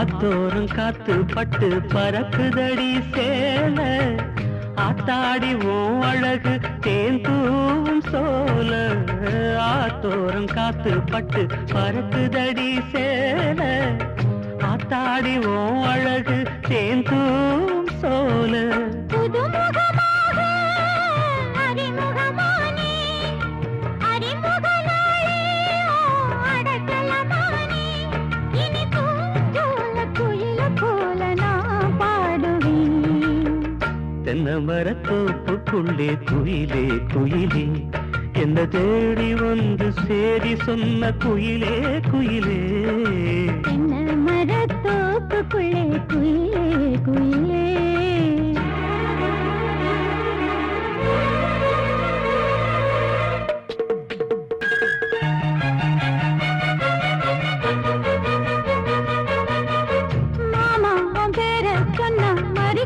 ஆத்தோரம் காத்து பட்டு பறக்குதடி சேல. ஆத்தாடி உன் அழகு தேன் தூவும் சோல. ஆத்தோறும் காத்து பட்டு பறக்குதடி சேல. ஆத்தாடி உன் அழகு தேன் தூவும் சோல. மரத்தோப்புக்குள்ளே குயிலே குயிலே. என்ன தேடி வந்து சேரி சொன்ன குயிலே குயிலே. தென்ன மரத்தோப்புக்குள்ளே குயிலே குயிலே. மாமா பேர சொன்ன மறி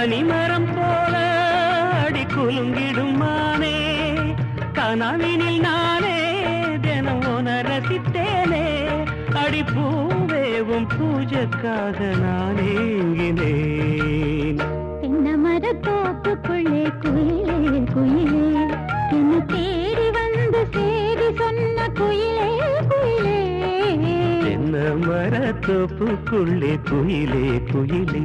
பூசும் கனிமரம் போல அடி குலுங்கிடும் மானே. கனவினில் நானே தினம் உன ரசித்தேனே. அடி பூவேவும் பூஜைக்காக நான் ஏங்கினேன் தென்ன மரத்தோப்புக்குள்ளே குயிலே குயிலே. என்ன தேடி வந்து சேதி சொன்ன குயிலே குயிலே. என்ன மரத்தோப்புக்குள்ளே குயிலே குயிலே.